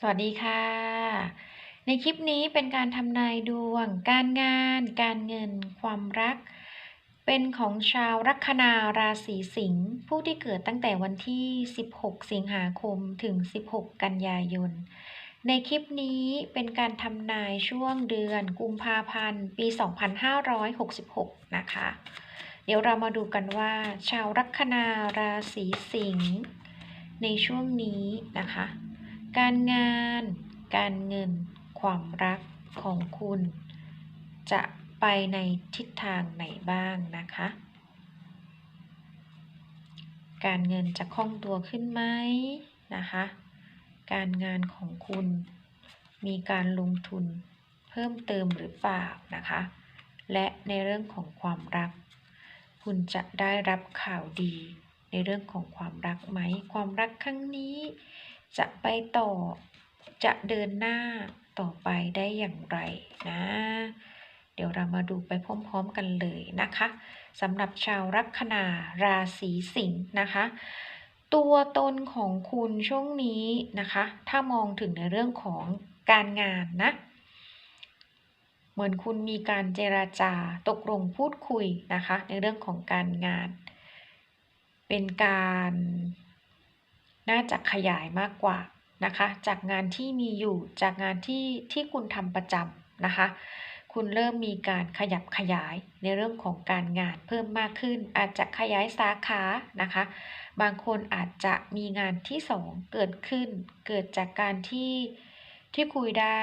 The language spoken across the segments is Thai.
สวัสดีค่ะ ในคลิปนี้เป็นการทำนายดวง การงาน การเงิน ความรัก เป็นของชาวลัคนาราศีสิงห์ผู้ที่เกิดตั้งแต่วันที่ 16 สิงหาคมถึง 16 กันยายน ในคลิปนี้เป็นการทำนายช่วงเดือนกุมภาพันธ์ ปี 2566 นะคะ เดี๋ยวเรามาดูกันว่า ชาวลัคนาราศีสิงห์ในช่วงนี้นะคะ การงาน การเงิน ความรักของคุณ จะไปในทิศทางไหนบ้างนะคะ การเงินจะคล่องตัวขึ้นไหมนะคะ การงานของคุณมีการลงทุนเพิ่มเติมหรือเปล่านะคะ และในเรื่องของความรัก คุณจะได้รับข่าวดีในเรื่องของความรักไหม ความรักครั้งนี้ จะไปต่อ จะเดินหน้าต่อไปได้อย่างไรนะ เดี๋ยวเรามาดูไปพร้อมๆกันเลยนะคะสำหรับชาวลัคนาราศีสิงห์นะคะตัวตนของคุณช่วงนี้นะคะ ถ้ามองถึงในเรื่องของการงานนะ เหมือนคุณมีการเจราจาตกลงพูดคุยนะคะ ในเรื่องของการงาน เป็นการ น่าจะขยายมากกว่านะคะ จากงานที่มีอยู่จากงานที่ที่คุณทำประจำนะคะ คุณเริ่มมีการขยับขยายในเรื่องของการงานเพิ่มมากขึ้น อาจจะขยายสาขานะคะ บางคนอาจจะมีงานที่สองเกิดขึ้น เกิดจากการที่ที่คุยได้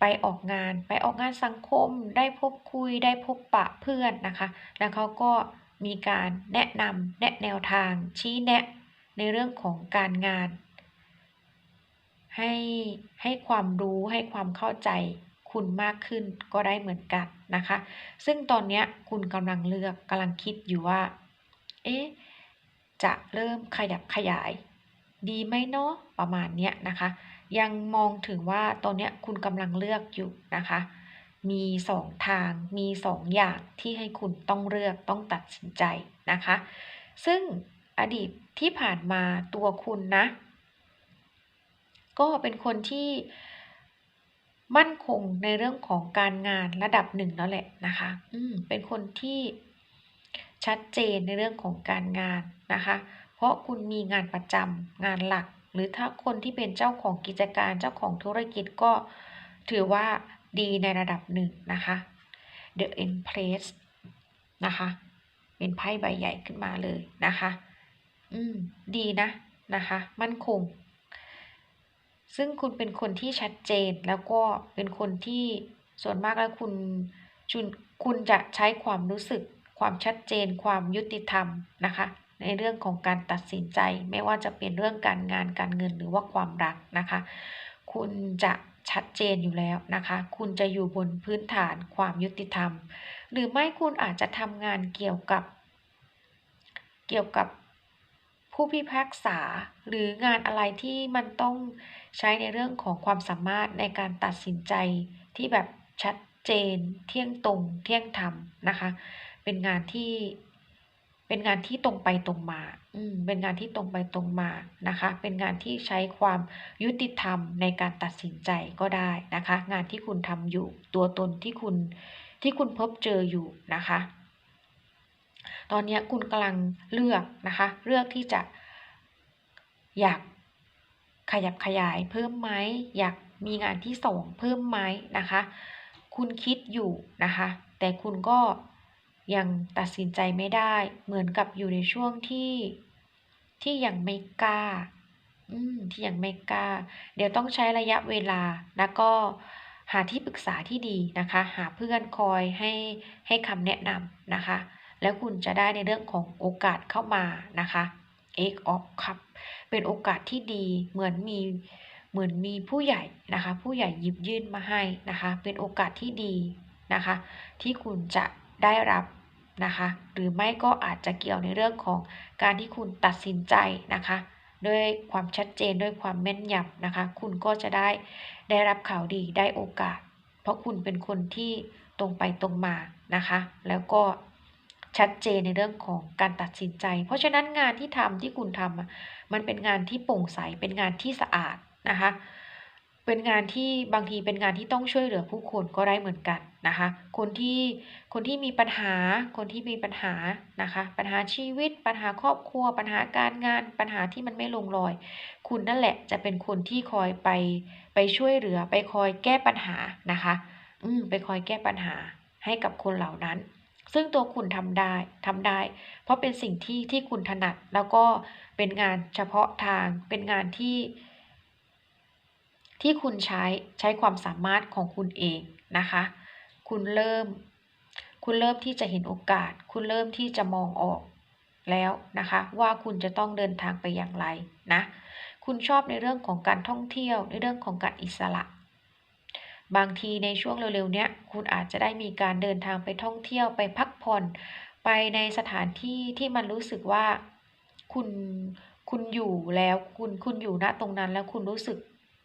ไปออกงานไปออกงานสังคม ได้พบคุยได้พบปะเพื่อนนะคะ แล้วเขาก็มีการแนะนำแนะแนวทางชี้แนะ ในเรื่องของการงาน ให้ให้ความรู้ให้ความเข้าใจคุณมากขึ้นก็ได้เหมือนกันนะคะ ซึ่งตอนนี้คุณกำลังเลือกกำลังคิดอยู่ว่า เอ๊ะ จะเริ่มขยับขยาย ดีไหมเนาะประมาณเนี้ยนะคะ ยังมองถึงว่าตอนนี้คุณกำลังเลือกอยู่นะคะ มีสองทางมีสองอย่างที่ให้คุณต้องเลือกต้องตัดสินใจนะคะ ซึ่งอดีต ที่ผ่านมาตัวคุณนะ ก็เป็นคนที่มั่นคงในเรื่องของการงานระดับหนึ่งแล้วแหละนะคะ อืม เป็นคนที่ชัดเจนในเรื่องของการงานนะคะ เพราะคุณมีงานประจำงานหลัก หรือถ้าคนที่เป็นเจ้าของกิจการเจ้าของธุรกิจก็ถือว่าดีในระดับหนึ่งนะคะ The Empress นะคะ เป็นไพ่ใบใหญ่ขึ้นมาเลยนะคะ อืม ดีนะนะคะ มั่นคง ซึ่งคุณเป็นคนที่ชัดเจนแล้วก็เป็นคนที่ส่วนมากแล้วคุณชุนคุณจะใช้ความรู้สึก ความชัดเจน ความยุติธรรมนะคะ ในเรื่องของการตัดสินใจ ไม่ว่าจะเป็นเรื่องการงานการเงินหรือว่าความรักนะคะ คุณจะชัดเจนอยู่แล้วนะคะ คุณจะอยู่บนพื้นฐานความยุติธรรม หรือไม่คุณอาจจะทำงานเกี่ยวกับ เกี่ยวกับ ผู้พิพากษาหรืองานอะไรที่มันต้องใช้ในเรื่องของความสามารถในการตัดสินใจที่แบบชัดเจน เที่ยงตรง เที่ยงธรรมนะคะ เป็นงานที่เป็นงานที่ตรงไปตรงมา อืม เป็นงานที่ตรงไปตรงมานะคะ เป็นงานที่ใช้ความยุติธรรมในการตัดสินใจก็ได้นะคะ งานที่คุณทำอยู่ ตัวตนที่คุณที่คุณพบเจออยู่นะคะ ตอนนี้คุณกำลังเลือกนะคะ เลือกที่จะอยากขยับขยายเพิ่มไหมอยากมีงานที่สองเพิ่มไหมนะคะ คุณคิดอยู่นะคะ แต่คุณก็ยังตัดสินใจไม่ได้ เหมือนกับอยู่ในช่วงที่ที่ยังไม่กล้า อืมที่ยังไม่กล้า เดี๋ยวต้องใช้ระยะเวลาแล้วก็หาที่ปรึกษาที่ดีนะคะ หาเพื่อนคอยให้ให้คำแนะนำนะคะ แล้วคุณจะได้ในเรื่องของโอกาสเข้ามานะคะ X of Cup เป็นโอกาสที่ดีเหมือนมีเหมือนมีผู้ใหญ่นะคะ ผู้ใหญ่หยิบยื่นมาให้นะคะ เป็นโอกาสที่ดีนะคะ ที่คุณจะได้รับนะคะ หรือไม่ก็อาจจะเกี่ยวในเรื่องของการที่คุณตัดสินใจนะคะด้วยความชัดเจนด้วยความแม่นยำนะคะ คุณก็จะได้ได้รับข่าวดีได้โอกาส เพราะคุณเป็นคนที่ตรงไปตรงมานะคะ แล้วก็ ชัดเจนในเรื่องของการตัดสินใจ เพราะฉะนั้นงานที่ทำที่คุณทำมันเป็นงานที่โปร่งใส เป็นงานที่สะอาดนะคะ เป็นงานที่บางทีเป็นงานที่ต้องช่วยเหลือผู้คนก็ได้เหมือนกันนะคะ คนที่คนที่มีปัญหา คนที่มีปัญหานะคะ ปัญหาชีวิต ปัญหาครอบครัว ปัญหาการงาน ปัญหาที่มันไม่ลงรอย คุณนั่นแหละจะเป็นคนที่คอยไปไปช่วยเหลือ ไปคอยแก้ปัญหานะคะ อืมไปคอยแก้ปัญหาให้กับคนเหล่านั้น ซึ่งตัวคุณทำได้ทำได้ เพราะเป็นสิ่งที่ที่คุณถนัด แล้วก็เป็นงานเฉพาะทาง เป็นงานที่ ที่คุณใช้ใช้ความสามารถของคุณเองนะคะ คุณเริ่ม คุณเริ่มที่จะเห็นโอกาส คุณเริ่มที่จะมองออกแล้วนะคะ ว่าคุณจะต้องเดินทางไปอย่างไรนะ คุณชอบในเรื่องของการท่องเที่ยว ในเรื่องของการอิสระ บางทีในช่วงเร็วๆเนี้ยคุณอาจจะได้มีการเดินทางไปท่องเที่ยวไปพักผ่อน ไปในสถานที่ที่มันรู้สึกว่าคุณคุณอยู่แล้วคุณคุณอยู่ณตรงนั้นแล้วคุณรู้สึก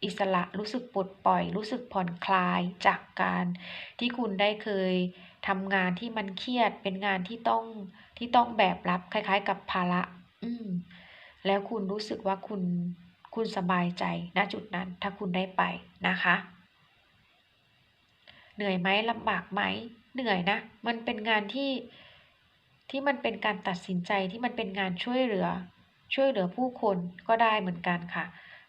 อิสระรู้สึกปลดปล่อย รู้สึกผ่อนคลายจากการที่คุณได้เคยทำงานที่มันเครียดเป็นงานที่ต้องที่ต้องแบกรับคล้าย ๆ กับภาระอืมแล้วคุณรู้สึกว่าคุณคุณสบายใจณจุดนั้นถ้าคุณได้ไปนะคะ เหนื่อยไหมลำบากไหมเหนื่อยนะ มันเป็นงานที่ที่มันเป็นการตัดสินใจที่มันเป็นงานช่วยเหลือ ช่วยเหลือผู้คนก็ได้เหมือนกันค่ะ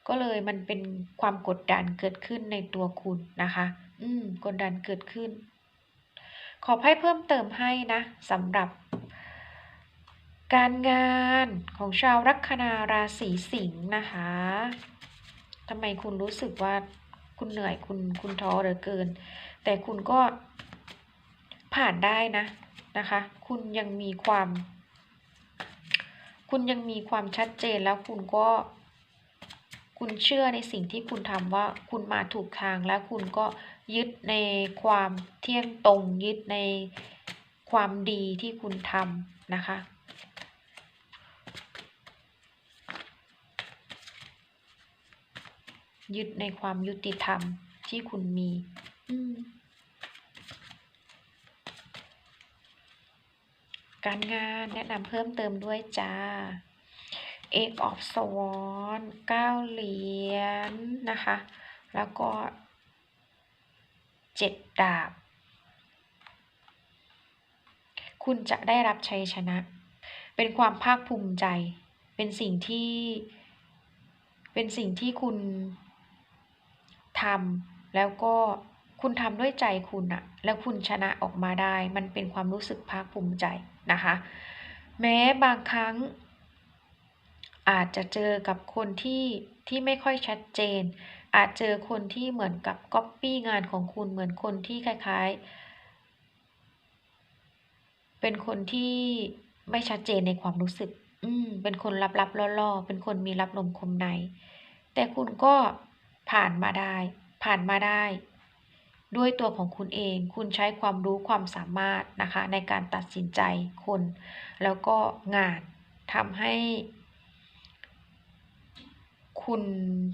ก็เลยมันเป็นความกดดันเกิดขึ้นในตัวคุณนะคะ อืม กดดันเกิดขึ้น ขอให้เพิ่มเติมให้นะสำหรับ การงานของชาวลัคนาราศีสิงห์นะคะทำไมคุณรู้สึกว่าคุณเหนื่อยคุณคุณท้อเหลือเกิน แต่คุณก็ผ่านได้นะนะคะ คุณยังมีความ คุณยังมีความชัดเจนแล้วคุณก็ คุณเชื่อในสิ่งที่คุณทำว่าคุณมาถูกทางแล้วคุณก็ยึดในความเที่ยงตรงยึดในความดีที่คุณทำนะคะยึดในความยุติธรรมที่คุณมี การงานแนะนำเพิ่มเติมด้วยจ้า Eight of Swords เก้าเหรียญนะคะ แล้วก็เจ็ดดาบ คุณจะได้รับชัยชนะ เป็นความภาคภูมิใจ เป็นสิ่งที่ เป็นสิ่งที่คุณทำแล้วก็ คุณทำด้วยใจคุณอะแล้วคุณชนะออกมาได้ มันเป็นความรู้สึกภาคภูมิใจนะคะ แม้บางครั้ง อาจจะเจอกับคนที่ที่ไม่ค่อยชัดเจน อาจเจอคนที่เหมือนกับก๊อปปี้งานของคุณเหมือนคนที่คล้าย ๆ เป็นคนที่ไม่ชัดเจนในความรู้สึก อืม เป็นคนลับๆล่อๆ เป็นคนมีรับลมคมใน แต่คุณก็ผ่านมาได้ ผ่านมาได้ ด้วยตัวของคุณเอง คุณใช้ความรู้ความสามารถนะคะ ในการตัดสินใจคน แล้วก็งานทำให้ คุณ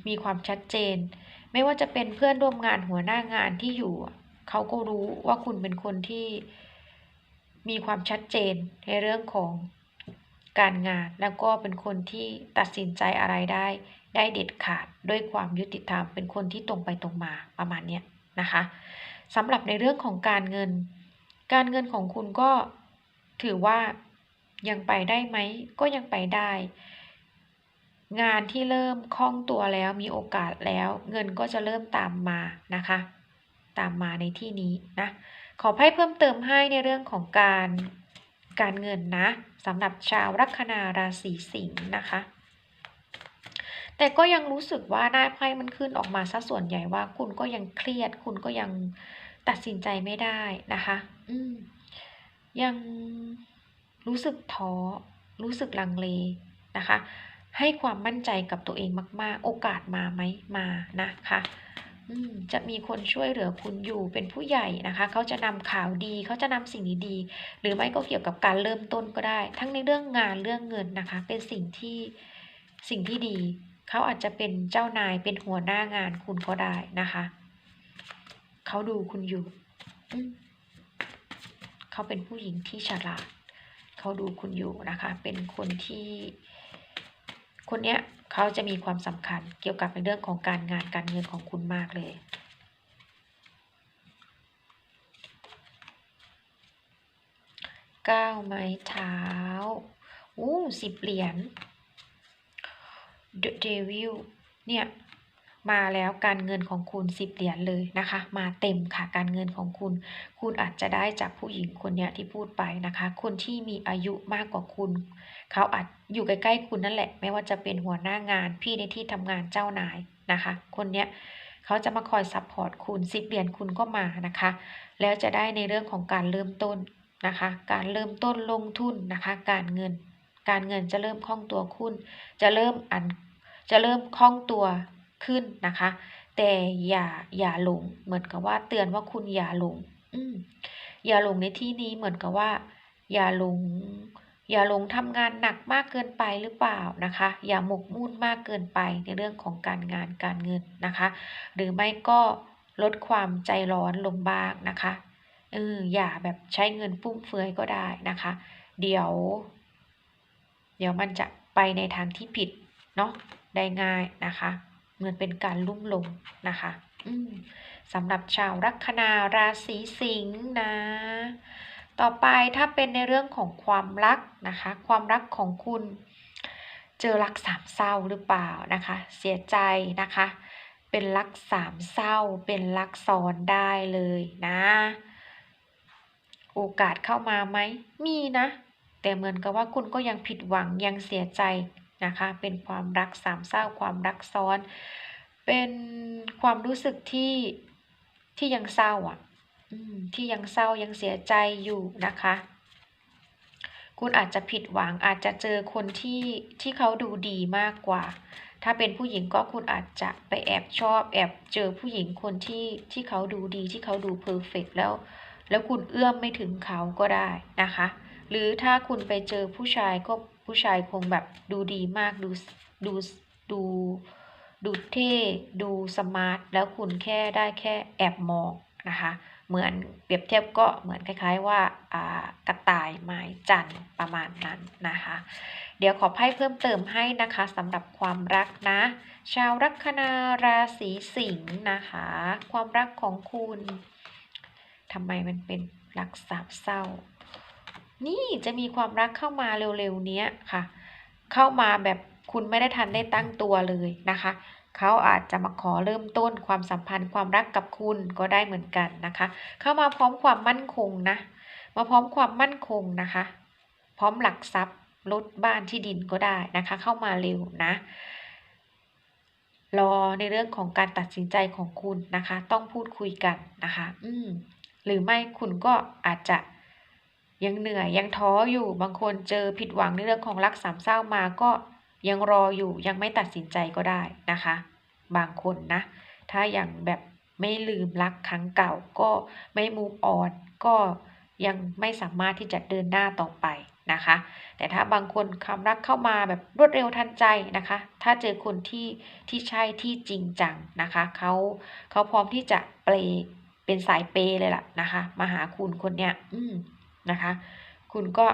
มีความชัดเจน ไม่ว่าจะเป็นเพื่อนร่วมงานหัวหน้างานที่อยู่ เขาก็รู้ว่าคุณเป็นคนที่มีความชัดเจนในเรื่องของการงาน แล้วก็เป็นคนที่ตัดสินใจอะไรได้ ได้เด็ดขาดด้วยความยุติธรรม เป็นคนที่ตรงไปตรงมาประมาณเนี้ย นะคะสำหรับในเรื่องของการเงิน การเงินของคุณก็ถือว่ายังไปได้ไหมก็ยังไปได้ งานที่เริ่มคล่องตัวแล้วมีโอกาสแล้ว เงินก็จะเริ่มตามมานะคะ ตามมาในที่นี้นะขอให้เพิ่มเติมให้ในเรื่องของการการเงินนะสำหรับชาวลัคนาราศีสิงห์นะคะ แต่ก็ยังรู้สึกว่าหน้าไพ่มันขึ้นออกมาซะส่วนใหญ่ว่า คุณก็ยังเครียด คุณก็ยังตัดสินใจไม่ได้นะคะ อืม ยังรู้สึกท้อ รู้สึกลังเลนะคะ ให้ความมั่นใจกับตัวเองมาก ๆ โอกาสมาไหมมานะคะอืมจะมีคนช่วยเหลือคุณอยู่เป็นผู้ใหญ่นะคะ เขาจะนำข่าวดี เขาจะนำสิ่งดีๆหรือไม่ก็เกี่ยวกับการเริ่มต้นก็ได้ ทั้งในเรื่องงานเรื่องเงินนะคะ เป็นสิ่งที่สิ่งที่ดี เขาอาจจะเป็นเจ้านายเป็นหัวหน้างานคุณก็ได้นะคะ เขาดูคุณอยู่ เขาเป็นผู้หญิงที่ฉลาด เขาดูคุณอยู่นะคะ เป็นคนที่ คนเนี้ยเขาจะมีความสำคัญเกี่ยวกับในเรื่องของการงานการเงินของคุณมากเลยเก้าไม้เท้า อู้สิบเหรียญ The Devil เนี่ยมาแล้วการเงินของคุณสิบเหรียญเลยนะคะ มาเต็มค่ะการเงินของคุณ คุณอาจจะได้จากผู้หญิงคนเนี้ยที่พูดไปนะคะ คนที่มีอายุมากกว่าคุณ เขาอาจอยู่ใกล้ๆคุณนั่นแหละ ไม่ว่าจะเป็นหัวหน้างานพี่ในที่ทำงานเจ้านายนะคะ คนเนี้ยเขาจะมาคอยซัพพอร์ตคุณสิบเหรียญคุณก็มานะคะ แล้วจะได้ในเรื่องของการเริ่มต้นนะคะ การเริ่มต้นลงทุนนะคะ การเงิน การเงินจะเริ่มคล่องตัวคุณ จะเริ่มอัน จะเริ่มคล่องตัวขึ้นนะคะ แต่อย่าอย่าหลง เหมือนกับว่าเตือนว่าคุณอย่าหลงอืมอย่าหลงในที่นี้เหมือนกับว่า อย่าหลง อย่าหลงทำงานหนักมากเกินไปหรือเปล่านะคะ อย่าหมกมุ่นมากเกินไปในเรื่องของการงานการเงินนะคะ หรือไม่ก็ลดความใจร้อนลงบ้างนะคะเอออย่าแบบใช้เงินฟุ่มเฟือยก็ได้นะคะ เดี๋ยว เดี๋ยวมันจะไปในทางที่ผิดเนาะ ได้ง่ายนะคะ เหมือนเป็นการลุ่มหลงนะคะสำหรับชาวลัคนาราศีสิงห์นะ ต่อไปถ้าเป็นในเรื่องของความรักนะคะ ความรักของคุณเจอรักสามเศร้าหรือเปล่านะคะ เสียใจนะคะ เป็นรักสามเศร้า เป็นรักซ้อนได้เลยนะ โอกาสเข้ามาไหมมีนะ แต่เหมือนกับว่าคุณก็ยังผิดหวังยังเสียใจ นะคะ เป็นความรักสามเศร้าความรักซ้อน เป็นความรู้สึกที่ที่ยังเศร้าอะที่ยังเศร้ายังเสียใจอยู่นะคะ คุณอาจจะผิดหวังอาจจะเจอคนที่ที่เขาดูดีมากกว่า ถ้าเป็นผู้หญิงก็คุณอาจจะไปแอบชอบแอบเจอผู้หญิงคนที่ที่เขาดูดีที่เขาดูเพอร์เฟกแล้ว แล้วคุณเอื้อมไม่ถึงเขาก็ได้นะคะ หรือถ้าคุณไปเจอผู้ชายก็ ผู้ชายคงแบบดูดีมากดูดูดูดูเท่ดูสมาร์ทแล้วคุณแค่ได้แค่แอบมองนะคะเหมือนเปรียบเทียบก็เหมือนคล้ายๆว่าากระต่ายไม้จันประมาณนั้นนะคะ เดี๋ยวขอไพ่เพิ่มเติมให้นะคะสำหรับความรักนะ ชาวลัคนาราศีสิงห์นะคะ ความรักของคุณทำไมมันเป็นรักสามเศร้า นี่จะมีความรักเข้ามาเร็วๆเนี้ยค่ะ เข้ามาแบบคุณไม่ได้ทันได้ตั้งตัวเลยนะคะ เขาอาจจะมาขอเริ่มต้นความสัมพันธ์ความรักกับคุณก็ได้เหมือนกันนะคะ เข้ามาพร้อมความมั่นคงนะ มาพร้อมความมั่นคงนะคะ พร้อมหลักทรัพย์รถบ้านที่ดินก็ได้นะคะ เข้ามาเร็วนะ รอในเรื่องของการตัดสินใจของคุณนะคะ ต้องพูดคุยกันนะคะ อืมหรือไม่คุณก็อาจจะ ยังเหนื่อยยังท้ออยู่บางคนเจอผิดหวังในเรื่องของรักสามเศร้ามาก็ยังรออยู่ยังไม่ตัดสินใจก็ได้นะคะ บางคนนะ ถ้าอยังแบบไม่ลืมรักครั้งเก่าก็ไม่มูฟออนก็ยังไม่สามารถที่จะเดินหน้าต่อไปนะคะ แต่ถ้าบางคนความรักเข้ามาแบบรวดเร็วทันใจนะคะ ถ้าเจอคนที่ที่ใช่ที่จริงจังนะคะเขาเขาพร้อมที่จะเปลเป็นสายเปเลยล่ะนะคะ มาหาคุณคนเนี้ย อืม นะคะ คุณก็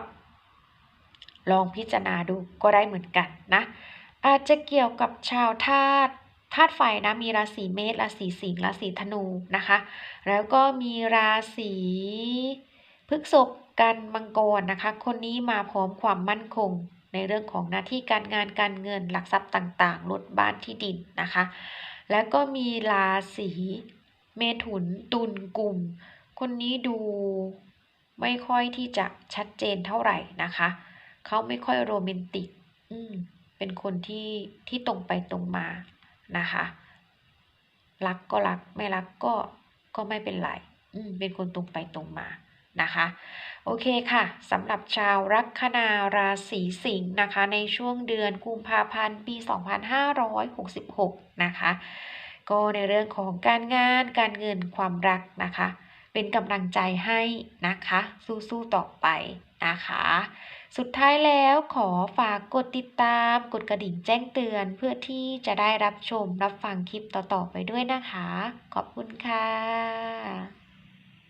ลองพิจารณาดูก็ได้เหมือนกันนะ อาจจะเกี่ยวกับชาวธาตุธาตุไฟนะมีราศีเมษราศีสิงห์ราศีธนูนะคะ แล้วก็มีราศีพฤษภกันมังกรนะคะ คนนี้มาพร้อมความมั่นคงในเรื่องของหน้าที่การงานการเงินหลักทรัพย์ต่างๆรถบ้านที่ดินนะคะ แล้วก็มีราศีเมถุนตุลกลุ่ม คนนี้ดู ไม่ค่อยที่จะชัดเจนเท่าไหร่นะคะ เขาไม่ค่อยโรแมนติก อืม เป็นคนที่ที่ตรงไปตรงมานะคะ รักก็รักไม่รักก็ก็ไม่เป็นไร อืม เป็นคนตรงไปตรงมานะคะ โอเคค่ะสำหรับชาวลัคนาราศีสิงห์นะคะ ในช่วงเดือนกุมภาพันธ์ปี 2566 นะคะ ก็ในเรื่องของการงานการเงินความรักนะคะ เป็นกำลังใจให้นะคะ สู้ๆต่อไปนะคะ สุดท้ายแล้วขอฝากกดติดตาม กดกระดิ่งแจ้งเตือนเพื่อที่จะได้รับชมรับฟังคลิปต่อๆไปด้วยนะคะ ขอบคุณค่ะ